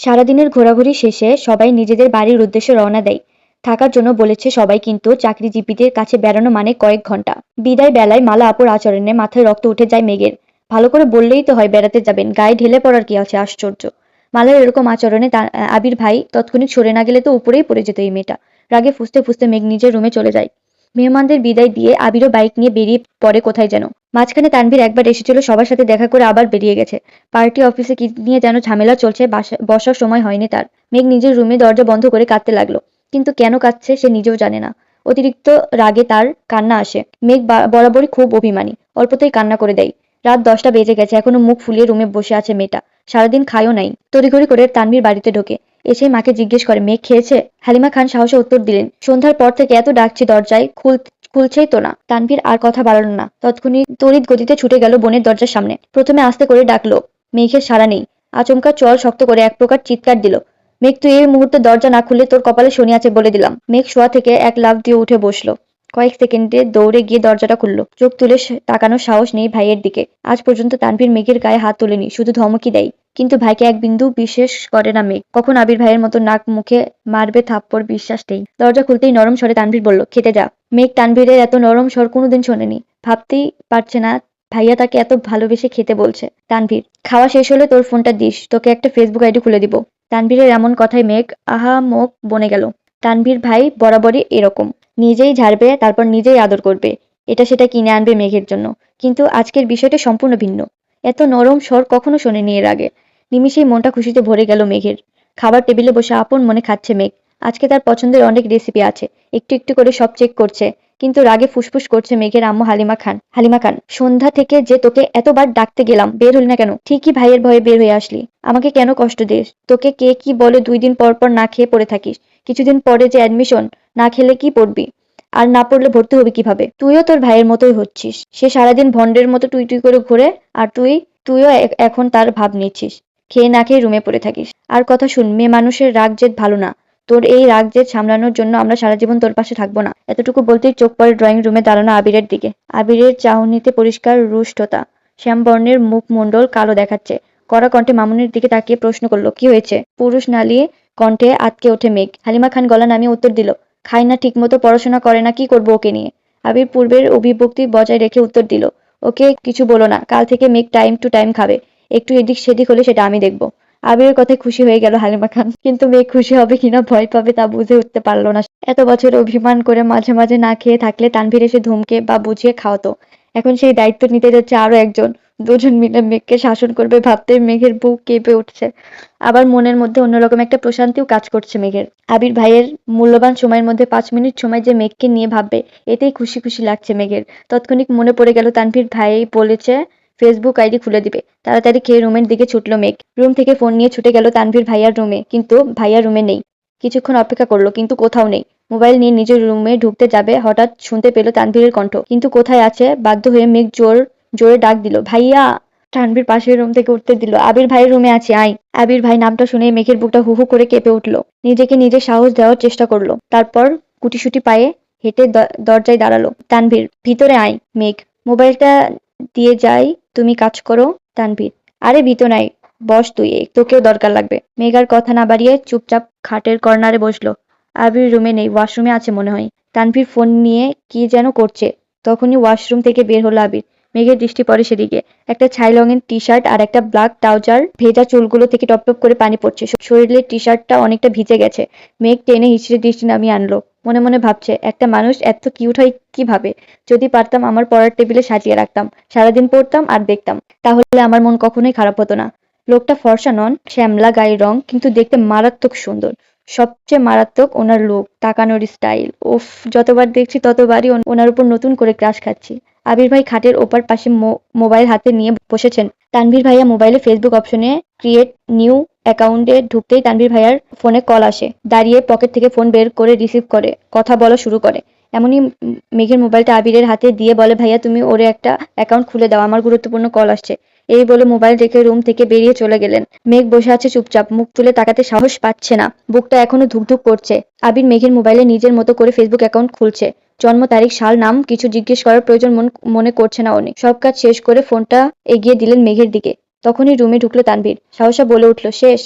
সারাদিনের ঘোরাঘুরি শেষে সবাই নিজেদের বাড়ির উদ্দেশ্যে রওনা দেয়। থাকার জন্য বলেছে সবাই কিন্তু চাকরিজীবীদের কাছে বেড়ানো মানে কয়েক ঘণ্টা। বিদায় বেলায় মালা আপুর আচরণে মাথায় রক্ত উঠে যায় মেঘের। ভালো করে বললেই তো হয় বেড়াতে যাবেন, গায়ে ঢেলে পড়ার কি আছে আশ্চর্য। মালার এরকম আচরণে আবির ভাই তৎক্ষণিক সরে না গেলে তো উপরেই পড়ে যেত এই মেয়েটা। রাগে ফুসতে ফুসতে মেঘ নিজের রুমে চলে যায়। মেহমানদের বিদায় দিয়ে আবিরও বাইক নিয়ে বেরিয়ে পড়ে কোথায় যেন। মাঝখানে তানভীর একবার এসেছিল, সবার সাথে দেখা করে আবার বেরিয়ে গেছে। পার্টি অফিসে কি নিয়ে যেন ঝামেলা চলছে, বাসা- বসার সময় হয়নি তার। মেঘ নিজের রুমে দরজা বন্ধ করে কাঁদতে লাগল, কিন্তু কেন কাঁদছে সে নিজেও জানে না। অতিরিক্ত রাগে তার কান্না আসে। মেঘ বরাবরই খুব অভিমানী, অল্পতেই কান্না করে দেয়। রাত দশটা বেজে গেছে, এখনও মুখ ফুলিয়ে রুমে বসে আছে মেয়েটা। সারাদিন খায়ও নাই। তড়িঘড়ি করে তানভীর বাড়িতে ঢোকে। এসে মাকে জিজ্ঞেস করে, মেঘ খেয়েছে? হালিমা খান সাহসে উত্তর দিলেন, সন্ধ্যার পর থেকে এত ডাকছি দরজায়, খুল, খুলছেই তো না। তানভীর আর কথা বাড়ালো না। তৎক্ষণি তড়িৎ গতিতে ছুটে গেল বোনের দরজার সামনে। প্রথমে আস্তে করে ডাকলো, মেঘের সাড়া নেই। আচমকা চল শক্ত করে এক প্রকার চিৎকার দিল, মেঘ, তুই এই মুহূর্তে দরজা না খুললে তোর কপালে শনি আছে বলে দিলাম। মেঘ শোয়া থেকে এক লাফ দিয়ে উঠে বসল। কয়েক সেকেন্ডে দৌড়ে গিয়ে দরজাটা খুললো। চোখ তুলে তাকানোর সাহস নেই ভাইয়ের দিকে। আজ পর্যন্ত তানভীর মেঘের গায়ে হাত তোলেনি, শুধু ধমকি দেয়। কিন্তু ভাইকে এক বিন্দু বিশেষ করে না মেঘ। কখন আবির ভাইয়ের মতো নাক মুখে মারবে থাপ্পড় বিশ্বাস নেই। দরজা খুলতেই নরম স্বরে তানভীর বলল, খেতে যা। মেঘ তানভীরের এত নরম স্বর কোনোদিন শোনেনি। ভাবতেই পারছে না ভাইয়া তাকে এত ভালোবেসে খেতে বলছে। তানভীর, খাওয়া শেষ হলে তোর ফোনটা দিস, তোকে একটা ফেসবুক আইডি খুলে দিব। তানভীরের এমন কথায় মেঘ আহা মুখ বনে গেল। তানভীর ভাই বরাবরই এরকম। নিজেই ঝাড়বে, তারপর নিজেই আদর করবে। এটা সেটা কিনে আনবে মেঘের জন্য। কিন্তু আজকের বিষয়টা সম্পূর্ণ ভিন্ন। এত নরম স্বর কখনো শোনেনি এর আগে। নিমিষেই মনটা খুশিতে ভরে গেল মেঘের। খাবার টেবিলে বসে আপন মনে খাচ্ছে মেঘ। আজকে তার পছন্দের অনেক রেসিপি আছে। একটু একটু করে সব চেক করছে। কিন্তু রাগে ফুসফুস করছে মেঘের আম্মু হালিমা খান। হালিমা খান, সন্ধ্যা থেকে যে তোকে এতবার ডাকতে গেলাম, বের হলি না কেন? ঠিকই ভাইয়ের ভয়ে বের হয়ে আসলি। আমাকে কেন কষ্ট দিস? তোকে কে কি বলে দুই দিন পর পর না খেয়ে পড়ে থাকিস? কিছুদিন পরে যে অ্যাডমিশন না খেলে কি পড়বি? আর না পড়লে ভর্তি হবি কীভাবে? তুইও তোর ভাইয়ের মতোই হচ্ছিস। সে সারাদিন ভন্ডের মতো টুই টুই করে ঘুরে আর তুই, তুইও এখন তার ভাব নিচ্ছিস। খেয়ে না খেয়ে রুমে পড়ে থাকিস। আর কথা শুন, মেয়ে মানুষের রাগ জেদ ভালো না। তোর এই রাগ জেদ সামলানোর জন্য আমরা সারা জীবন তোর পাশে থাকব না। এতটুকু বলতেই চোখ পড়ে ড্রয়িং রুমে দাঁড়ানো আবিরের দিকে। আবিরের চাহনিতে পরিষ্কার রুষ্টতা শ্যামবর্ণের মুখমণ্ডল কালো দেখাচ্ছে। কড়া কণ্ঠে মামুনের দিকে তাকিয়ে প্রশ্ন করল, কি হয়েছে? পুরুষ নালিয়ে কণ্ঠে আটকে ওঠে মেঘ। হালিমা খান গলা নামিয়ে উত্তর দিল খায় না ঠিকমতো পড়াশোনা করে না, কি করব ওকে নিয়ে? আবির পূর্বের অভিভক্তি বজায় রেখে উত্তর দিল, ওকে কিছু বলো না, কাল থেকে মেক টাইম টু টাইম খাবে, একটু এদিক সেদিক হলে সেটা আমি দেখব। আবিরের কথায় খুশি হয়ে গেল হালিমা খান, কিন্তু মেয়ে খুশি হবে কিনা ভয় পাবে তা বুঝে উঠতে পারল না এত বছর অভিমান করে মাঝে মাঝে না খেয়ে থাকলে তানভীর এসে ধুমকে বা বুঝিয়ে খাওয়াতো। এখন সেই দায়িত্ব নিতে যাচ্ছে আরও একজন। দুজন মিলে মেঘকে শাসন করবে ভাবতে মেঘের বুক কেঁপে উঠছে। আবার মনের মধ্যে অন্যরকম একটা প্রশান্তিও কাজ করছে মেঘের। আবির ভাইয়ের মূল্যবান সময়ের মধ্যে পাঁচ মিনিট সময় যে মেঘকে নিয়ে ভাববে, এতেই খুশি খুশি লাগছে মেঘের। তৎক্ষণিক মনে পড়ে গেল তানভীর ভাই বলেছে, ফেসবুক আইডি খুলে দিবে। তাড়াতাড়ি খেয়ে রুমের দিকে ছুটলো মেঘ। রুম থেকে ফোন নিয়ে ছুটে গেল তানভীর ভাইয়ার রুমে, কিন্তু ভাইয়া রুমে নেই। কিছুক্ষণ অপেক্ষা করল, কিন্তু কোথাও নেই। মোবাইল নিয়ে নিজের রুমে ঢুকতে যাবে, হঠাৎ শুনতে পেল তানভীরের কণ্ঠ। কিন্তু কোথায় আছে? বাধ্য হয়ে মেঘ জোর, জোরে ডাক দিল, ভাইয়া! তানভীর পাশের রুম থেকে উঠতে দিল, আবির ভাইয়ের রুমে আছে আই আবির ভাই নামটা শুনে মেঘের বুকটা হু হু করে কেঁপে উঠল। নিজেকে নিজে সাহস দেওয়ার চেষ্টা করল। তারপর কুটিসুটি পায়ে হেঁটে দরজায় দাঁড়াল। তানভীর, ভিতরে আয়, মেঘ। মোবাইলটা দিয়ে যাই, তুমি কাজ করো, তানভীর। আরে, ভিতর নাই বস তুই, তোকেও দরকার লাগবে। মেঘার কথা না বাড়িয়ে চুপচাপ খাটের কর্নারে বসল। আবির রুমে নেই, ওয়াশরুমে আছে মনে হয়। তানভীর ফোন নিয়ে কি যেন করছে। তখনই ওয়াশরুম থেকে বের হলো আবির। মেঘের দৃষ্টি পড়ে সেদিকে। একটা ছাই রঙের টি শার্ট আর একটা ব্ল্যাক ট্রাউজার ভেজা চুলগুলো থেকে টপ টপ করে পানি পড়ছে। শরীরের টি শার্টটা অনেকটা ভিজে গেছে। মেঘ টেনে হিচড়ে দৃষ্টি নামিয়ে আনলো। মনে মনে ভাবছে, একটা মানুষ এত কিউট হয় কীভাবে যদি পারতাম আমার পড়ার টেবিলে সাজিয়ে রাখতাম, সারাদিন পড়তাম আর দেখতাম, তাহলে আমার মন কখনোই খারাপ হতো না। লোকটা ফর্সা নন, শ্যামলা গায়ের রং, কিন্তু দেখতে মারাত্মক সুন্দর। সবচেয়ে মারাত্মক ওনার লোক তাকানোর স্টাইল উফ, যতবার দেখছি ততবারই ওনার উপর নতুন করে ক্রাশ খাচ্ছি। আবির ভাই খাটের ওপার পাশে মোবাইল হাতে নিয়ে বসেছেন। তানভীর ভাইয়া মোবাইলে ফেসবুক অপশনে ক্রিয়েট নিউ অ্যাকাউন্টে ঢুকতেই তানভীর ভাইয়ার ফোনে কল আসে। দাঁড়িয়ে পকেট থেকে ফোন বের করে রিসিভ করে, কথা বলা শুরু করে। এমনই মেঘের মোবাইলটা আবিরের হাতে দিয়ে বলে, ভাইয়া, তুমি ওরে একটা অ্যাকাউন্ট খুলে দাও, আমার গুরুত্বপূর্ণ কল আসছে। এই বলে মোবাইল রেখে রুম থেকে বেরিয়ে চলে গেলেন। মেঘ বসে আছে চুপচাপ, মুখ তুলে তাকাতে সাহস পাচ্ছে না। বুকটা এখনও ধুকধুক করছে। আবির মেঘের মোবাইলে নিজের মতো করে ফেসবুক অ্যাকাউন্ট খুলছে। জন্ম, তারিখ, সাল, নাম কিছু জিজ্ঞেস করার প্রয়োজন মন- করছে না অনেক সব কাজ শেষ করে ফোনটা এগিয়ে দিলেন মেঘের দিকে। তখনই রুমে ঢুকলো তানভীর। সাহসা বলে উঠল, শেষ।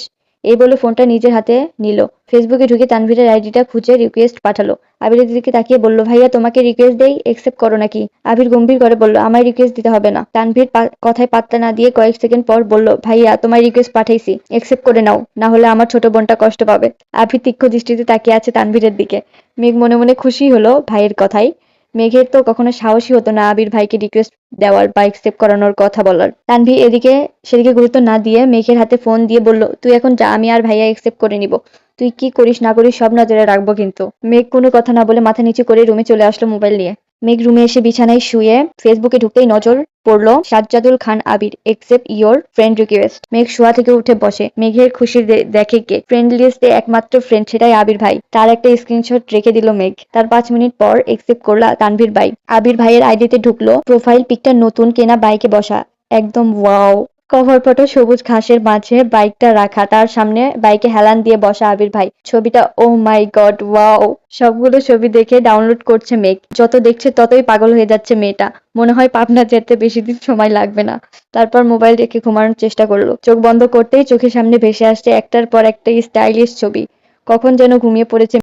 এই বলে ফোনটা নিজের হাতে নিল। ফেসবুকে ঢুকে তানভীরের আইডিটা খুঁজে রিকোয়েস্ট পাঠালো। আবিরের দিকে তাকিয়ে বলল, ভাইয়া, তোমাকে রিকোয়েস্ট দেই? একসেপ্ট করো নাকি? আবির গম্ভীর করে বলল, আমায় রিকোয়েস্ট দিতে হবে না। তানভীর কথায় পাত্তা না দিয়ে কয়েক সেকেন্ড পর বলল, ভাইয়া, তোমায় রিকোয়েস্ট পাঠাইছি। একসেপ্ট করে নাও, না হলে আমার ছোট বোনটা কষ্ট পাবে। আবির তীক্ষ্ণ দৃষ্টিতে তাকিয়ে আছে তানভীরের দিকে। মেঘ মনে মনে খুশি হলো ভাইয়ের কথায়। মেঘের তো কখনো সাহসী হতো না আবির ভাইকে রিকোয়েস্ট দেওয়ার বা অ্যাকসেপ্ট করানোর কথা বলার। তানভি এদিকে, সেদিকে গুরুত্ব না দিয়ে মেঘের হাতে ফোন দিয়ে বলল, তুই এখন যা, আমি আর ভাইয়া একসেপ্ট করে নিব। তুই কি করিস না করিস সব নজরে রাখব কিন্তু। মেঘ কোনো কথা না বলে মাথা নিচু করে রুমে চলে আসলো মোবাইল নিয়ে। মেঘ রুমে এসে বিছানায় শুয়ে ফেসবুকে ঢুকতেই নজর পড়ল Sajjadul Khan Abir accept your friend request মেঘ শোয়া থেকে উঠে বসে। মেঘের খুশি দেখে কে? ফ্রেন্ড লিস্টে একমাত্র ফ্রেন্ড সেটাই আবির ভাই। তার একটা স্ক্রিনশট রেখে দিল মেঘ। তার পাঁচ মিনিট পর একসেপ্ট করলা তানভীর ভাই। আবির ভাইয়ের আইডিতে ঢুকলো। প্রোফাইল পিকটা নতুন কেনা বাইকে বসা। একদম ওয়াও কভার ফটো সবুজ ঘাসের মাঝে বাইকটা রাখা, তার সামনে বাইকে হেলান দিয়ে বসা আবির ভাই। ছবিটা ও মাই গড ওয়াও সবগুলো ছবি দেখে ডাউনলোড করছে মেঘ। যত দেখছে ততই পাগল হয়ে যাচ্ছে মেয়েটা। মনে হয় পাবনা যেতে বেশি দিন সময় লাগবে না। তারপর মোবাইল রেখে ঘুমানোর চেষ্টা করল। চোখ বন্ধ করতেই চোখের সামনে ভেসে আসছে একটার পর একটা স্টাইলিশ ছবি। কখন যেন ঘুমিয়ে পড়েছে